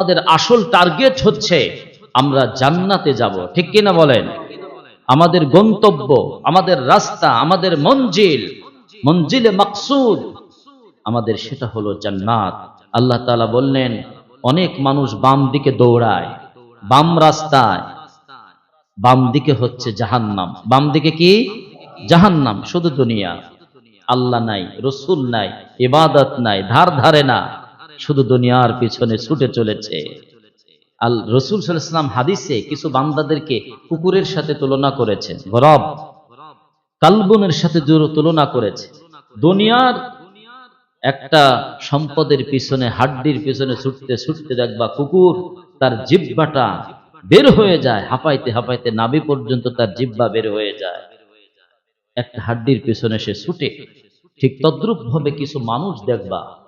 আমাদের আসল টার্গেট হচ্ছে আমরা জান্নাতে যাব। ঠিক কিনা বলেন? আমাদের গন্তব্য, আমাদের রাস্তা, আমাদের মঞ্জিল, মঞ্জিলে মাকসুদ, আমাদের সেটা হলো জান্নাত। আল্লাহ তাআলা বললেন, অনেক মানুষ বাম দিকে দৌড়ায়, বাম রাস্তায়। বাম দিকে হচ্ছে জাহান্নাম। বাম দিকে কি? জাহান্নাম, শুধু দুনিয়া। আল্লাহ নাই, রসুল নাই, ইবাদত নাই, ধার ধারে না। শুধু দুনিয়ার পিছনে ছুটে চলেছে। আল রসুল সাল্লাম হাদিসে কিছু বান্দাদেরকে কুকুরের সাথে তুলনা করেছেন। গরব। কালবনের সাথে তুলনা করেছে। দুনিয়ার একটা সম্পদের পিছনে, হাড্ডির পিছনে ছুটতে ছুটতে দেখবা কুকুর তার জিব্বাটা বের হয়ে যায়। হাঁপাইতে হাঁপাইতে নাভি পর্যন্ত তার জিব্বা বের হয়ে যায়। একটা হাড্ডির পিছনে সে ছুটে। ঠিক তদ্রুপ ভাবে কিছু মানুষ দেখবা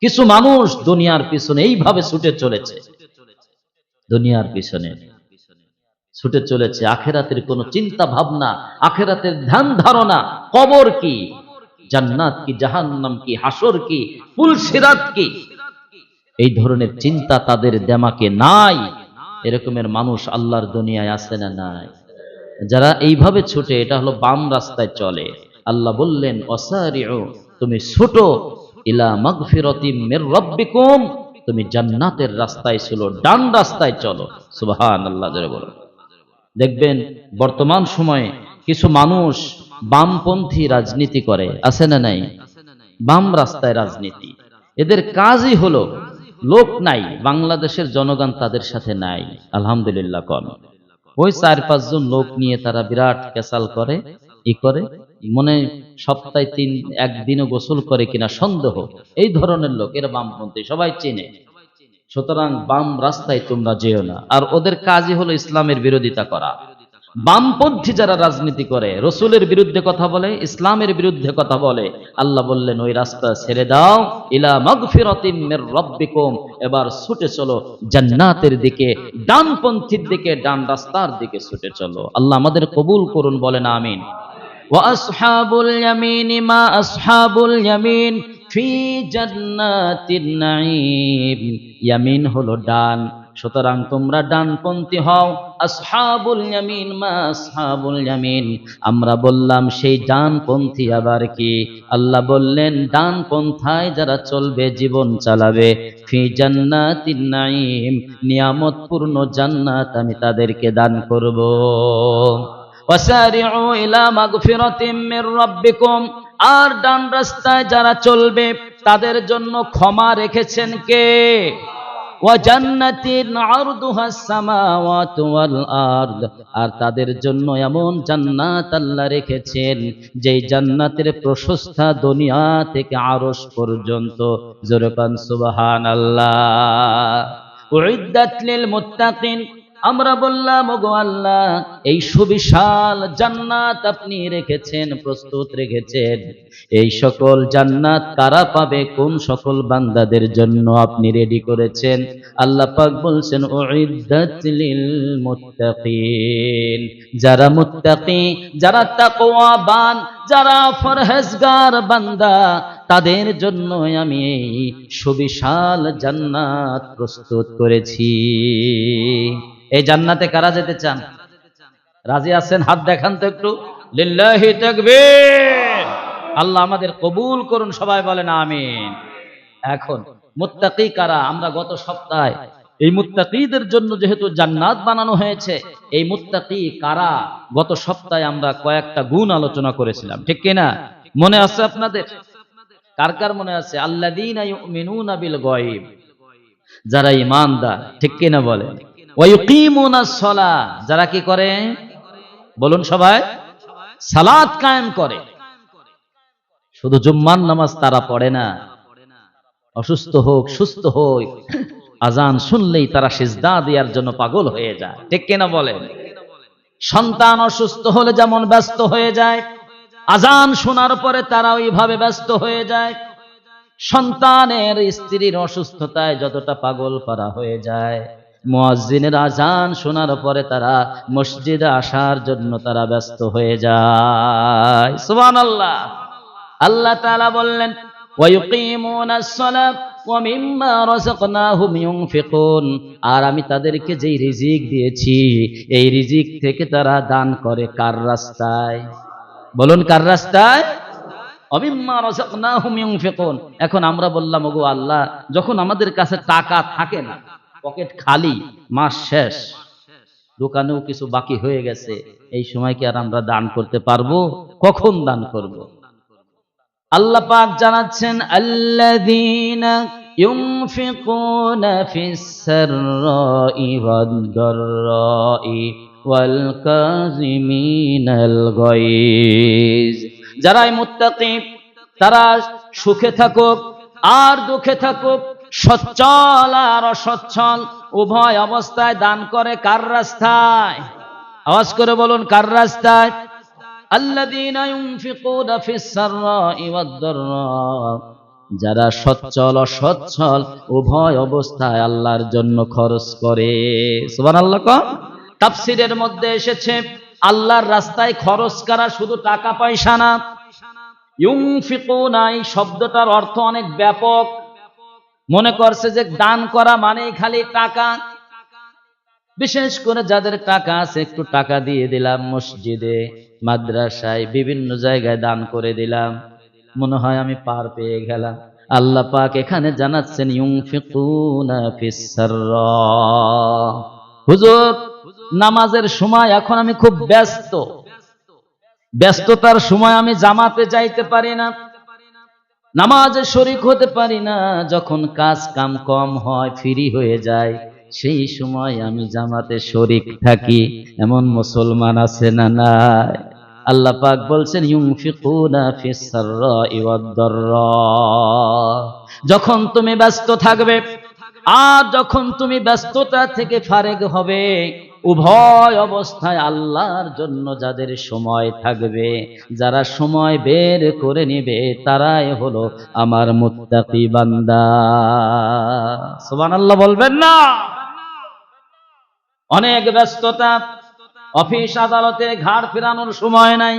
কিছু মানুষ দুনিয়ার পিছনে এইভাবে ছুটে চলেছে। দুনিয়ার পিছনে ছুটে চলেছে। আখেরাতের কোনো চিন্তা ভাবনা, আখেরাতের ধ্যান ধারণা, কবর কি? জান্নাত কি? জাহান্নাম কি? হাসর কি? পুলসিরাত কি? এই ধরনের চিন্তা তাদের দেমাকে নাই। এরকমের মানুষ আল্লাহর দুনিয়ায় আছে না নাই? যারা এইভাবে ছুটে, এটা হলো বাম রাস্তায় চলে। আল্লাহ বললেন, অসারিউ, তুমি ছোট তুমি জান্নাতের রাস্তায় চলো, ডান রাস্তায় চলো। জোরে বলো। দেখবেন, বর্তমান সময়ে কিছু মানুষ বামপন্থী রাজনীতি করে, আছে না নাই? বাম রাস্তায় রাজনীতি। এদের কাজই হলো, লোক নাই, বাংলাদেশের জনগণ তাদের সাথে নাই, আলহামদুলিল্লাহ কন। ওই চার পাঁচজন লোক নিয়ে তারা বিরাট কেসাল করে, ই করে মনে সপ্তাহে তিন, একদিনও গোসল করে কিনা সন্দেহ। এই ধরনের লোক, এরা বামপন্থী, সবাই চেনে। সুতরাং বাম রাস্তায় তোমরা যেও না। আর ওদের কাজই হলো ইসলামের বিরোধিতা করা। বামপন্থী যারা রাজনীতি করে, রসুলের বিরুদ্ধে কথা বলে, ইসলামের বিরুদ্ধে কথা বলে, আল্লাহ বললেন, ওই রাস্তা ছেড়ে দাও। ইলা মির এবার ছুটে চলো জান্নাতের দিকে, ডানপন্থীর দিকে, ডান রাস্তার দিকে ছুটে চলো। আল্লাহ আমাদের কবুল করুন, বলেন, আমিন। ওয়াসহাবুল ইয়ামিন, মা আসহাবুল ইয়ামিন, ফি জান্নাতিন নাঈম। ইয়ামিন হলো ডান। সুতরাং তোমরা ডানপন্থী হও। আসহাবুল ইয়ামিন, মা আসহাবুল ইয়ামিন। আমরা বললাম, সেই ডানপন্থী আবার কি? আল্লাহ বললেন, ডানপন্থায় যারা চলবে, জীবন চালাবে। ফি জান্নাতিন নাঈম, নিয়ামতপূর্ণ জান্নাত আমি তাদেরকে দান করব। আর ডান রাস্তায় যারা চলবে, তাদের জন্য ক্ষমা রেখেছেন কে? আর তাদের জন্য এমন জান্নাত আল্লাহ রেখেছেন, যেই জান্নাতের প্রশস্তা দুনিয়া থেকে আরশ পর্যন্ত। জোরে পান সুবহানাল্লাহ। উইদ্দাত লিল মুত্তাকিন। আমরা বললাম, ওগো আল্লাহ, এই সুবিশাল জান্নাত আপনি রেখেছেন, প্রস্তুত রেখেছেন। এই সকল জান্নাত কারা পাবে, কোন সকল বান্দাদের জন্য আপনি রেডি করেছেন? আল্লাহ পাক বলছেন লিল মুত্তাকিন যারা মুত্তাকি, যারা তাকওয়াবান, যারা ফরহেজগার বান্দা, তাদের জন্য আমি সুবিশাল জান্নাত প্রস্তুত করেছি। এই জান্নাতে কারা যেতে চান? রাজি আছেন? হাত দেখান তো একটু। আল্লাহ আমাদের কবুল করুন, সবাই বলেন আমিন। এখন, মুত্তাকি কারা? আমরা গত সপ্তাহে এই মুত্তাকিদের জন্য যেহেতু জান্নাত বানানো হয়েছে, এই মুত্তাকি কারা? গত সপ্তাহে আমরা কয়েকটা গুণ আলোচনা করেছিলাম, ঠিক কিনা মনে আছে আপনাদের? কার কার মনে আছে? ইউমিনুনা বিল গায়ব। যারা ঈমানদার, ঠিক কিনা বলে যারা কি করে? বলুন সবাই। সালাত কায়েম করে। শুধু জুম্মার নামাজ তারা পড়ে না। অসুস্থ হোক, সুস্থ হোক, আজান শুনলেই তারা সিজদা দেওয়ার জন্য পাগল হয়ে যায়। ঠিক কিনা বলেন? সন্তান অসুস্থ হলে যেমন ব্যস্ত হয়ে যায়, আজান শোনার পরে তারা ওইভাবে ব্যস্ত হয়ে যায়। সন্তানের স্ত্রীর অসুস্থতায় যতটা পাগল করা হয়ে যায়। মোয়াজ্জিনের আজান শোনার পরে তারা মসজিদে আসার জন্য তারা ব্যস্ত হয়ে যায়। সুবান আল্লাহ আল্লাহ তালা বললেন আর আমি তাদেরকে যেই রিজিক দিয়েছি, এই রিজিক থেকে তারা দান করে কার রাস্তায়? বলুন, কার রাস্তায়? এখন আমরা বললাম, ওগো আল্লাহ, যখন আমাদের কাছে টাকা থাকে না পকেট খালি, মাস শেষ। দোকানেও কিছু বাকি হয়ে গেছে। এই সময় কি আর আমরা দান করতে পারব? কখন দান করব? আল্লাহ পাক জানাচ্ছেন, আল্লাযীনা ফিস সাররাই ওয়াদ-দাররাই ওয়াল কাযিমিনাল গায়জ। যারাই মুত্তাকি তারা সুখে থাকুক, আর দুঃখে থাকুক সচ্ছল আর অসচ্ছল উভয় অবস্থায় দান করে কার রাস্তায়? আওয়াজ করে বলুন, কার রাস্তায়? যারা সচ্ছল, অসচ্ছল উভয় অবস্থায় আল্লাহর জন্য খরচ করে। তাফসিরের মধ্যে এসেছে, আল্লাহর রাস্তায় খরচ করা শুধু টাকা পয়সা না। ইউনফিকুনা এই শব্দটার অর্থ অনেক ব্যাপক। মনে করছে যে দান করা মানেই খালি টাকা। বিশেষ করে যাদের টাকা আছে, একটু টাকা দিয়ে দিলাম মসজিদে, মাদ্রাসায়, বিভিন্ন জায়গায় দান করে দিলাম। মনে হয় আমি পার পেয়ে গেলাম। আল্লাহ পাক এখানে জানাচ্ছেন হুজুর, নামাজের সময় এখন আমি খুব ব্যস্ত। ব্যস্ততার সময় আমি জামাতে যাইতে পারি না। নামাজে শরিক হতে পারি না, যখন কাজ কাম কম হয়, ফ্রি হয়ে যায়, সেই সময় আমি জামাতে শরিক থাকি। এমন মুসলমান আছে না নাই? আল্লাহ পাক বলছেন যখন তুমি ব্যস্ত থাকবে, আর যখন তুমি ব্যস্ততা থেকে ফারেগ হবে উভয় অবস্থায় আল্লাহর জন্য যাদের সময় থাকবে, যারা সময় বের করে নেবে, তারাই হলো আমার মুত্তাকি বান্দা। সুবহানাল্লাহ বলবেন না? অনেক ব্যস্ততা, অফিস আদালতে ঘাড় ফেরানোর সময় নাই,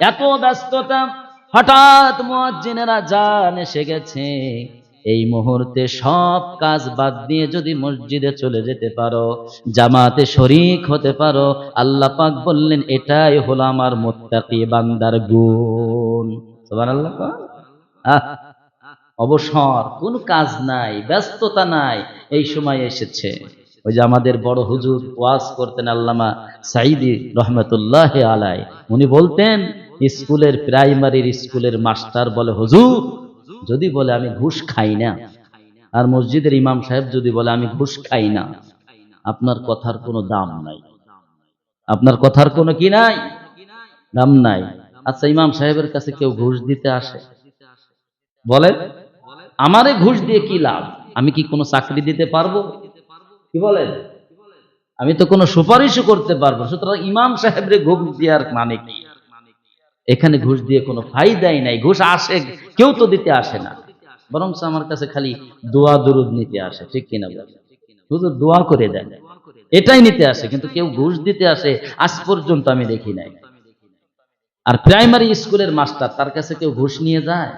এত ব্যস্ততা, হঠাৎ মুয়াজ্জিনেরা জান এসে গেছে। এই মুহূর্তে সব কাজ বাদ দিয়ে যদি মসজিদে চলে যেতে পারো জামাতে শরিক হতে পারো আল্লাহ পাক বললেন এটাই হলো আমার মুত্তাকি বান্দার গুণ কন? আহ, অবসর কোন কাজ নাই ব্যস্ততা নাই এই সময় এসেছে ওই যে আমাদের বড় হুজুর ওয়াজ করতেন আল্লামা সাইদি রহমতুল্লাহ আলাই উনি বলতেন স্কুলের প্রাইমারির স্কুলের মাস্টার বলে হুজুর যদি বলে আমি ঘুষ খাই না, আর মসজিদের ইমাম সাহেব যদি বলে আমি ঘুষ খাই না, আপনার কথার কোনো দাম নাই। আপনার কথার কোনো কি নাই? দাম নাই। আচ্ছা ইমাম সাহেবের কাছে কেউ ঘুষ দিতে আসে? বলে আমারে ঘুষ দিয়ে কি লাভ? আমি কি কোনো চাকরি দিতে পারব? কি বলেন? আমি তো কোনো সুপারিশও করতে পারব সুতরাং ইমাম সাহেবরে ঘুষ দেওয়ার মানে কি? এখানে ঘুষ দিয়ে কোনো ফায়দাই নাই। ঘুষ আসে, কেউ তো দিতে আসে না। বরং আমার কাছে খালি দোয়া, দরুদ নিতে আসে, ঠিক কিনা শুধু দোয়া করে দেন। এটাই নিতে আসে, কিন্তু কেউ ঘুষ দিতে আসে, আজ পর্যন্ত আমি দেখি নাই। আর প্রাইমারি স্কুলের মাস্টার, তার কাছে কেউ ঘুষ নিয়ে যায়?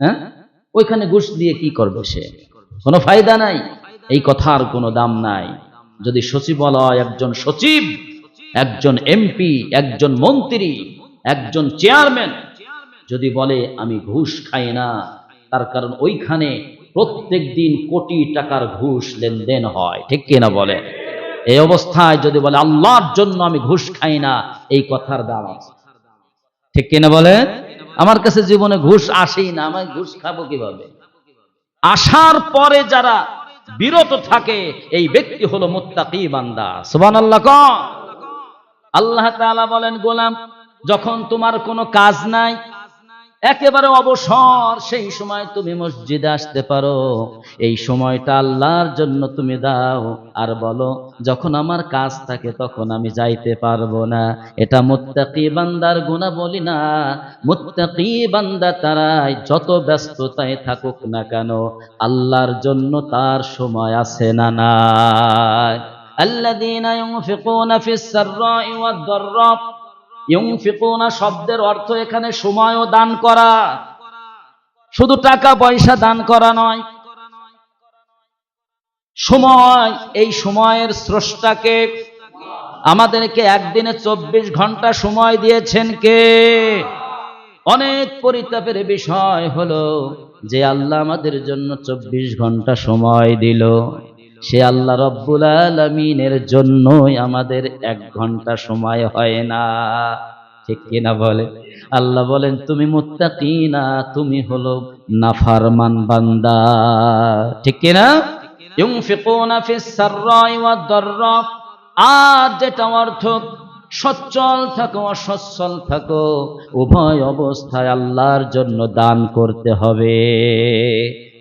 হ্যাঁ? ওইখানে ঘুষ দিয়ে কি করবে সে? কোনো ফায়দা নাই? এই কথার কোনো দাম নাই। যদি সচিবালয় একজন সচিব, একজন এমপি, একজন মন্ত্রী একজন চেয়ারম্যান যদি বলে, আমি ঘুষ খাই না, তার কারণ ওইখানে প্রত্যেক দিন কোটি টাকার ঘুষ লেনদেন হয়। ঠিক কিনা বলে? এই অবস্থায় যদি বলে, আল্লাহর জন্য আমি ঘুষ খাই না, এই কথার দাম আছে ঠিক কিনা বলে? আমার কাছে জীবনে ঘুষ আসেই না, আমি ঘুষ খাব কীভাবে? আসার পরে যারা বিরত থাকে, এই ব্যক্তি হলো মুত্তাকি বান্দা। সুবহানাল্লাহ আল্লাহ তাআলা বলেন, গোলাম যখন তোমার কোনো কাজ নাই, একেবারে অবসর, সেই সময় তুমি মসজিদে আসতে পারো। এই সময়টা আল্লাহর জন্য তুমি দাও। আর বলো, যখন আমার কাজ থাকে, তখন আমি যাইতে পারব না। এটা মুত্তাকি বান্দার গুণা বলি না। মুত্তাকি বান্দা তারাই যত ব্যস্ততায় থাকুক না কেন, আল্লাহর জন্য তার সময় আছে না না আল্লাযীনা ইউনফিকুনা ফিস সাররাই ওয়াদ দাররা ইউনফিকুনা শব্দের অর্থ এখানে সময়ও দান করা। শুধু টাকা পয়সা দান করা নয়। সময়, এই সময়ের স্রষ্টাকে আমাদেরকে একদিনে চব্বিশ ঘণ্টা সময় দিয়েছেন কে? অনেক পরিতাপের বিষয় হলো যে আল্লাহ আমাদের জন্য চব্বিশ ঘণ্টা সময় দিল। সে আল্লাহ রব্বুল আলমিনের জন্যই আমাদের এক ঘণ্টা সময় হয় না। ঠিক কিনা বলে? আল্লাহ বলেন, তুমি মুত্তাকিনা, তুমি হলো নাফারমান বান্দা। ঠিক কিনা? আর যেটা অর্থ, সচ্ছল থাকো, অসচ্ছল থাকো, উভয় অবস্থায় আল্লাহর জন্য দান করতে হবে।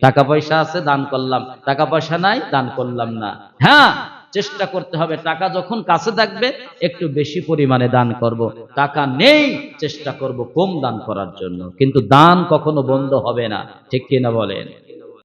টাকা পয়সা আছে, দান করলাম। টাকা পয়সা নাই, দান করলাম না। হ্যাঁ চেষ্টা করতে হবে। টাকা যখন কাছে থাকবে, একটু বেশি পরিমাণে দান করব। টাকা নেই, চেষ্টা করব কম দান করার জন্য। কিন্তু দান কখনো বন্ধ হবে না। ঠিক কিনা বলেন?